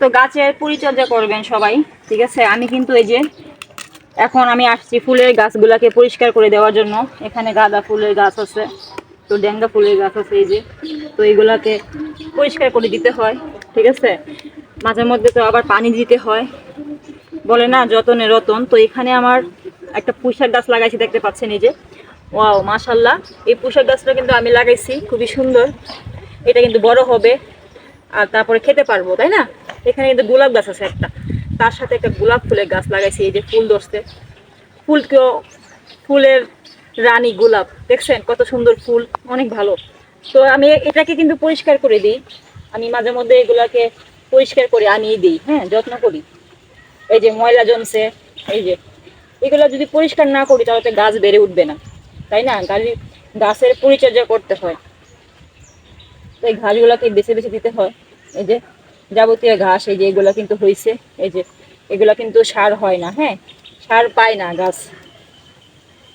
তো গাছের পরিচর্যা করবেন সবাই, ঠিক আছে? আমি কিন্তু এই যে এখন আমি আসছি ফুলের গাছগুলাকে পরিষ্কার করে দেওয়ার জন্য। এখানে গাঁদা ফুলের গাছ আছে, তো ডেঙ্গা ফুলের গাছ আছে এই যে। তো এইগুলাকে পরিষ্কার করে দিতে হয়, ঠিক আছে? মাঝে মধ্যে তো আবার পানি দিতে হয়। বলে না, যতনে রতন। তো এখানে আমার একটা পুঁইশাক গাছ লাগাইছি, দেখতে পাচ্ছেন এই যে। ওয়াও মাশাল্লাহ এই পুঁইশাক গাছটা কিন্তু আমি লাগাইছি, খুবই সুন্দর। এটা কিন্তু বড় হবে। আর তারপরে খেতে পারব, তাই না? এখানে কিন্তু গোলাপ গাছ আছে একটা। তার সাথে একটা গোলাপ ফুলের গাছ লাগাইছি, এই যে ফুল ধরছে। ফুলকেও ফুলের রানী গোলাপ, দেখছেন? কত সুন্দর ফুল, অনেক ভালো। তো আমি এটাকে কিন্তু পরিষ্কার করে দিই। আমি মাঝে মধ্যে এগুলাকে পরিষ্কার করে আনিয়ে দিই হ্যাঁ যত্ন করি। এই যে ময়লা জমছে, এই যে। এগুলো যদি পরিষ্কার না করি, তাহলে তো গাছ বেড়ে উঠবে না। তাই না? গাড়ি গাছের পরিচর্যা করতে হয়। তো এই ঘাসগুলোকে বেছে বেছে দিতে হয়। এই যে যাবতীয় ঘাস, এই যে এগুলো কিন্তু হয়েছে এই যে এগুলো কিন্তু সার হয় না হ্যাঁ? সার পায় না গাছ।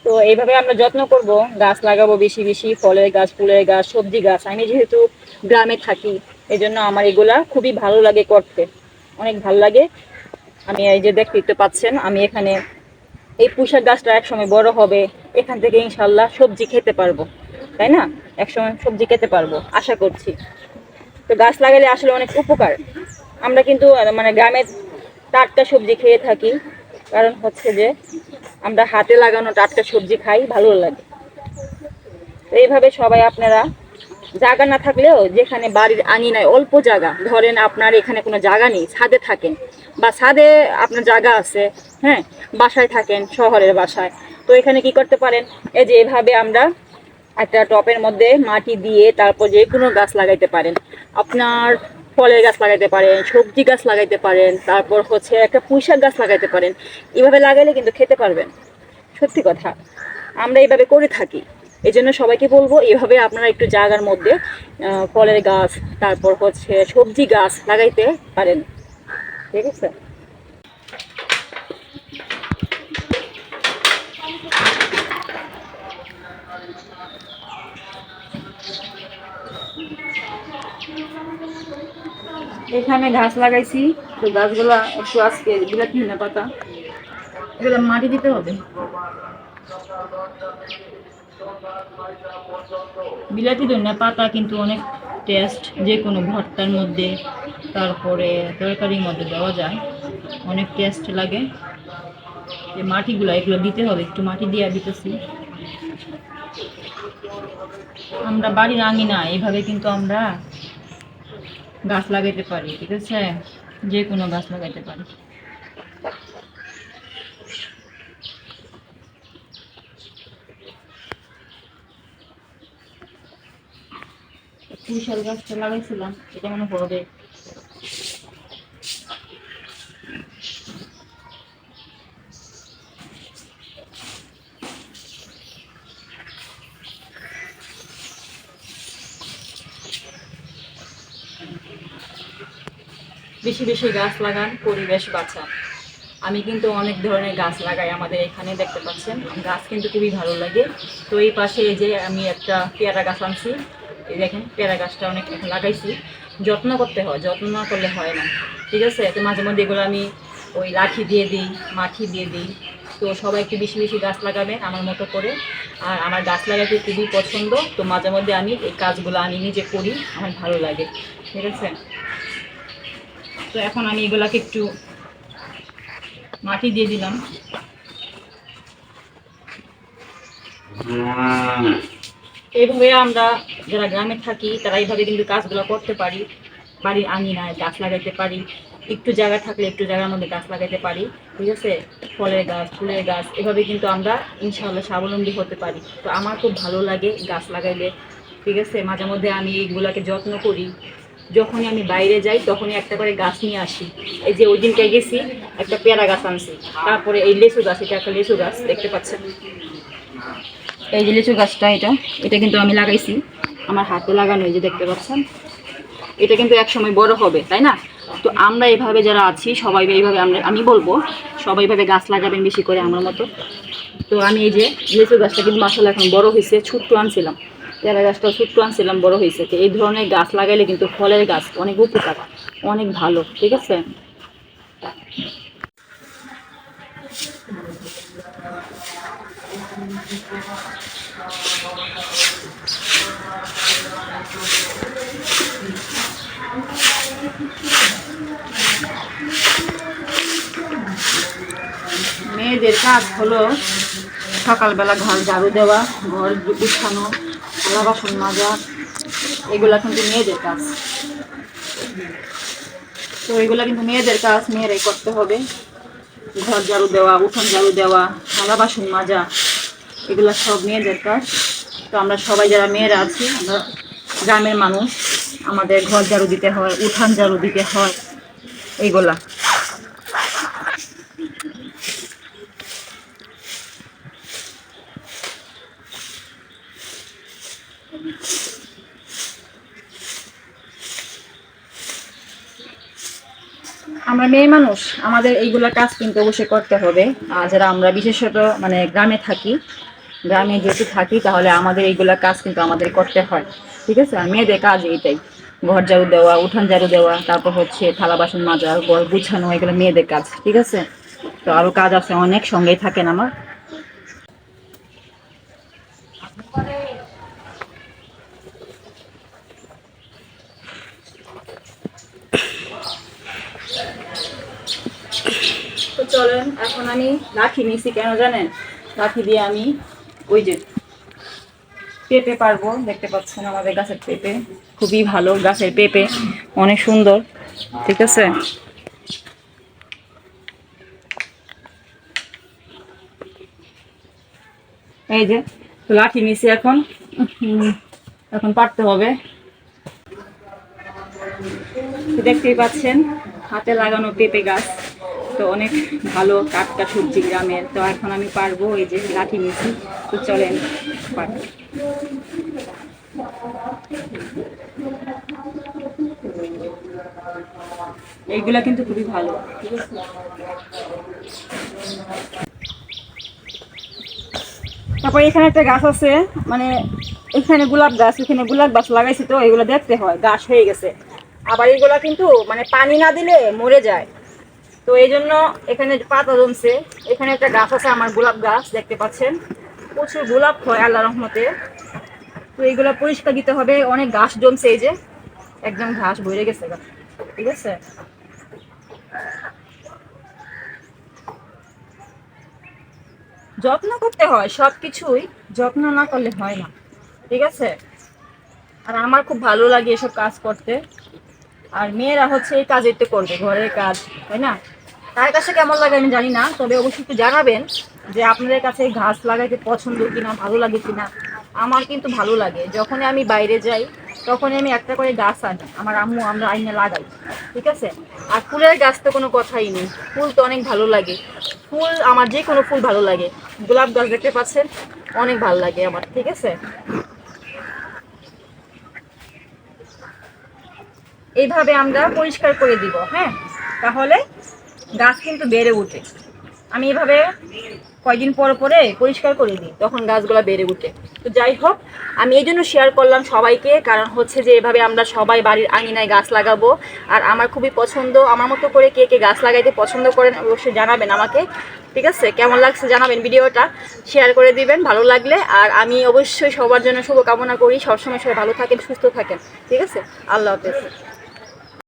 তো এইভাবে আমরা যত্ন করব, গাছ লাগাবো বেশি বেশি, ফলের গাছ, ফুলের গাছ, সবজি গাছ। আমি যেহেতু গ্রামে থাকি এই জন্য আমার এগুলা খুবই ভালো লাগে করতে। অনেক ভালো লাগে। আমি এই যে দেখতে পাচ্ছেন, আমি এখানে এই পুঁশাক গাছটা একসময় বড় হবে, এখান থেকে ইনশাল্লাহ সবজি খেতে পারব। তাই না? একসময় সবজি খেতে পারব, আশা করছি। তো গাছ লাগালে আসলে অনেক উপকার। আমরা কিন্তু মানে গ্রামের টাটকা সবজি খেয়ে থাকি। কারণ হচ্ছে যে, আমরা হাতে লাগানো টাটকা সবজি খাই, ভালো লাগে। তো এইভাবে সবাই আপনারা, জায়গা না থাকলেও যেখানে বাড়ির আঙিনায় অল্প জায়গা, ধরেন আপনার এখানে কোনো জায়গা নেই, ছাদে থাকেন বা ছাদে আপনার জায়গা আছে হ্যাঁ বাসায় থাকেন, শহরের বাসায়, তো এখানে কি করতে পারেন? এই যে এভাবে আমরা একটা টপের মধ্যে মাটি দিয়ে তারপর যে কোনো গাছ লাগাইতে পারেন। আপনার ফলের গাছ লাগাইতে পারেন, সবজি গাছ লাগাইতে পারেন, তারপর হচ্ছে একটা পুঁইশাক গাছ লাগাইতে পারেন। এভাবে লাগাইলে কিন্তু খেতে পারবেন। সত্যি কথা। আমরা এইভাবে করে থাকি। এই জন্য সবাইকে বলব, এভাবে আপনারা একটু জায়গার মধ্যে ফলের গাছ, তারপর হচ্ছে সবজি গাছ লাগাইতে পারেন। ঠিক আছে? এখানে ঘাস লাগাইছি, তো গাছগুলা একটু আজকে বিলাতি না পাতা। এগুলো মাটি দিতে হবে। বিলাতি ধনিয়া পাতা কিন্তু অনেক টেস্ট যে কোনো ভর্তার মধ্যে, তারপরে তরকারির মধ্যে দেওয়া যায়। অনেক টেস্ট লাগে। এই মাটিগুলো, এগুলো দিতে হবে। একটু মাটি দিয়ে দিতেছি। আমরা বাড়ির আঙিনা এইভাবে কিন্তু আমরা গাছ লাগাইতে পারি, ঠিক আছে? যে কোনো গাছ লাগাইতে পারি। কুশাল গাছটা লাগাইছিলাম, এটা মনে হবে বেশি বেশি গাছ লাগান, পরিবেশ বাঁচান। আমি কিন্তু অনেক ধরনের গাছ লাগাই আমাদের এখানে, দেখতে পাচ্ছেন। গাছ কিন্তু খুবই ভালো লাগে। তো এই পাশে এই যে আমি একটা পেয়ারা গাছ আনছি, এই দেখেন, পেয়ারা গাছটা অনেক লাগাইছি। যত্ন করতে হয়, যত্ন না করলে হয় না। ঠিক আছে? তো মাঝে মধ্যে এগুলো আমি ওই লাঠি দিয়ে দিই মাটি দিয়ে দিই। তো সবাই একটু বেশি বেশি গাছ লাগাবেন আমার মতো করে। আর আমার গাছ লাগাতে খুবই পছন্দ। তো মাঝে মধ্যে আমি এই কাজগুলো আমি নিজে করি, আমার ভালো লাগে। ঠিক আছে? তো এখন আমি এগুলাকে একটু মাটি দিয়ে দিলাম। এইভাবে আমরা যারা গ্রামে থাকি, তারা এইভাবে কিন্তু কাজগুলো করতে পারি। বাড়ির আঙিনায় গাছ লাগাইতে পারি। একটু জায়গা থাকলে একটু জায়গার মধ্যে গাছ লাগাইতে পারি, ঠিক আছে? ফলের গাছ, ফুলের গাছ, এভাবে কিন্তু আমরা ইনশাআল্লাহ স্বাবলম্বী হতে পারি। তো আমার খুব ভালো লাগে গাছ লাগাইলে, ঠিক আছে? মাঝে মধ্যে আমি এইগুলাকে যত্ন করি। যখনই আমি বাইরে যাই, তখনই একটা করে গাছ নিয়ে আসি। এই যে ওই দিনকে গেছি, একটা পেয়ারা গাছ আনছি। তারপরে এই লেচু গাছ, এটা একটা লেচু গাছ, দেখতে পাচ্ছেন? এই যে লিচু গাছটা এটা এটা কিন্তু আমি লাগাইছি। আমার হাতে লাগানো এই যে দেখতে পাচ্ছেন? এটা কিন্তু এক সময় বড় হবে, তাই না? তো আমরা এভাবে যারা আছি, সবাই এইভাবে আমরা, আমি বলব, সবাই এইভাবে গাছ লাগাবেন বেশি করে আমার মতো। তো আমি এই যে লিচু গাছটা কিন্তু মাসাল এখন বড় হয়েছে ছোট্ট আনছিলাম। পেয়ারা গাছটা ছোট্ট আনছিলাম, বড় হয়েছে। এই ধরনের গাছ লাগাইলে কিন্তু ফলের গাছ অনেক উপকার, অনেক ভালো, ঠিক আছে? মেয়েদের কাজ হলো সকালবেলা ঘর ঝাড়ু দেওয়া, ঘর গুছানো থালা বাসন মাজা, এগুলা কিন্তু মেয়েদের কাজ। তো এগুলা কিন্তু মেয়েদের কাজ, মেয়েরাই করতে হবে। ঘর ঝাড়ু দেওয়া, উঠোন ঝাড়ু দেওয়া, থালা বাসন মাজা, এগুলা সব মেয়েদের কাজ। তো আমরা সবাই যারা মেয়েরা আছি, আমরা গ্রামের মানুষ, আমাদের ঘর ঝাড়ু দিতে হয়, উঠান ঝাড়ু দিতে হয় এইগুলা আমরা মেয়ে মানুষ, আমাদের এইগুলা কাজ কিন্তু অবশ্যই করতে হবে। আর যারা আমরা বিশেষত মানে গ্রামে থাকি, গ্রামে যেহেতু থাকি, তাহলে আমাদের এইগুলা কাজ কিন্তু আমাদের করতে হয়। ঠিক আছে? আর মেয়েদের কাজ এইটাই। ঘর ঝাড়ু দেওয়া, উঠান ঝাড়ু দেওয়া, তারপর হচ্ছে থালা বাসন মাজা, ঘর গুছানো, এগুলো মেয়েদের কাজ। ঠিক আছে? তো আরও কাজ আছে, অনেক সঙ্গেই থাকেন আমার। চলেন, এখন আমি লাঠি নিছি কেন জানেন? লাঠি দিয়ে আমি ওই যে পেঁপে পারব দেখতে পাচ্ছেন আমাদের গাছের পেঁপে। খুবই ভালো গাছের পেঁপে, অনেক সুন্দর, ঠিক আছে? এই যে, লাঠি নিছি এখন। এখন পারতে হবে। দেখতেই পাচ্ছেন, হাতে লাগানো পেঁপে গাছ। তো অনেক ভালো টাটকা সবজি গ্রামের। তো এখন আমি পারব এই যে লাঠি নিয়েছি তো চলেন, পারব। এইগুলা কিন্তু খুবই ভালো। তারপর এখানে একটা গাছ আছে মানে এখানে গোলাপ গাছ, এখানে গোলাপ গাছ লাগাইছি তো, এগুলো দেখতে হয়, গাছ হয়ে গেছে। আবার এগুলা কিন্তু মানে পানি না দিলে মরে যায়। তো এই জন্য এখানে পাতা জমছে, এখানে একটা গাছ আছে, আমার গোলাপ গাছ, দেখতে পাচ্ছেন। প্রচুর গোলাপ হয় আল্লাহ রহমতে। তো এইগুলা পরিষ্কার দিতে হবে, অনেক ঘাস জমছে এই যে। একদম ঘাস ভরে গেছে ঠিক আছে? যত্ন করতে হয়, সব কিছুই যত্ন না করলে হয় না, ঠিক আছে? আর আমার খুব ভালো লাগে এসব কাজ করতে। আর মেয়েরা হচ্ছে এই কাজই তো করবে, ঘরের কাজ, তাই না? তার কাছে কেমন লাগে আমি জানি না, তবে অবশ্যই একটু জানাবেন যে আপনাদের কাছে ঘাস লাগাইতে পছন্দ কিনা, ভালো লাগে কিনা। আমার কিন্তু ভালো লাগে। যখনই আমি বাইরে যাই, তখনই আমি একটা করে গাছ আনি। আমার আম্মু আমরা আইনে লাগাই, ঠিক আছে? আর ফুলের গাছ তো কোনো কথাই নেই। ফুল তো অনেক ভালো লাগে। ফুল, আমার যে কোনো ফুল ভালো লাগে। গোলাপ গাছ দেখতে পাচ্ছেন? অনেক ভালো লাগে আমার, ঠিক আছে? এইভাবে আমরা পরিষ্কার করে দিব হ্যাঁ? তাহলে গাছ কিন্তু বেড়ে ওঠে আমি এভাবে কয়দিন পর পরে পরিষ্কার করে দিই, তখন গাছগুলো বেড়ে ওঠে তো যাই হোক, আমি এই জন্য শেয়ার করলাম সবাইকে, কারণ হচ্ছে যে এভাবে আমরা সবাই বাড়ির আঙিনায় গাছ লাগাবো। আর আমার খুবই পছন্দ, আমার মতো করে কে কে গাছ লাগাইতে পছন্দ করেন অবশ্যই জানাবেন আমাকে। ঠিক আছে? কেমন লাগছে জানাবেন ভিডিওটা? শেয়ার করে দিবেন, ভালো লাগলে। আর আমি অবশ্যই সবার জন্য শুভকামনা করি। সবসময় সবাই ভালো থাকেন, সুস্থ থাকেন। ঠিক আছে? আল্লাহ হাফেজ।